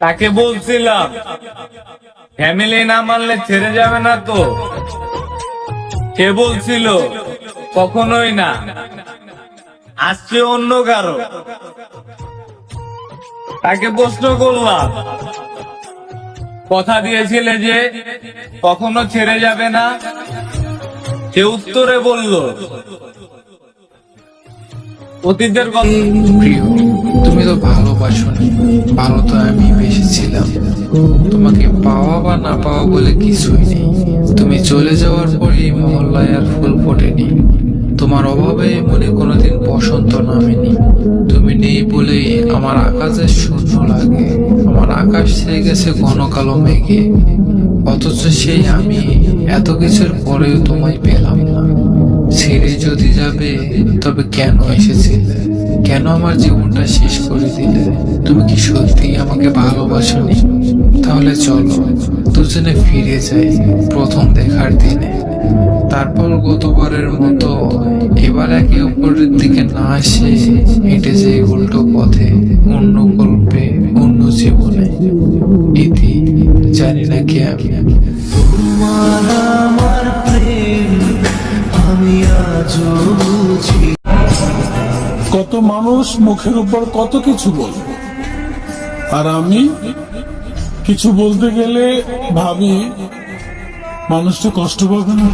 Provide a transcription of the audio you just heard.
তাকে বলছিলাম, ফ্যামিলি না মানলে ছেড়ে যাবে না তো? সে বলছিল, কখনোই না। আসছে অন্য কারও। তাকে প্রশ্ন করলাম, কথা দিয়েছিলে যে কখনো ছেড়ে যাবে না? সে উত্তরে বলল, অতীতের কথা। তুমি তো ভালোবাসনি ভালো তো আমি বেশিছিলাম তোমাকে পাওয়া বা না পাওয়া বলে কিছুই নেই। তুমি চলে যাওয়ার পরেই মহল্লায় আর ফুল ফোটেনি। তোমার অভাবে মনে কোনোদিন বসন্ত নামেনি। তুমি নেই বলে আমার আকাশে শূন্য লাগে। আমার আকাশ ছেয়ে গেছে ঘন কালো মেঘে। অথচ সেই আমি এত কিছুর পরেও তোমায় পেলাম না। ছেড়ে যদি যাবে, তবে কেন এসেছিলে? কেন আমার জীবনটা শেষ করে দিলে? তুমি কি সত্যি আমাকে ভালোবাসনি তাহলে চলো, দুজনে ফিরে যাই প্রথম দেখার দিনে। তারপর গতবারের মতো এবার একে অপরের দিকে না আসে হেঁটে যাই উল্টো পথে, অন্য গল্পে, অন্য জীবনে। ইতি, জানি না কি আমি। আমার প্রেম, আমি আজও বুঝি মানুষ মুখের উপর কত কিছু বলব? আর আমি কিছু বলতে গেলে ভাবি মানুষটা কষ্ট পাবে না।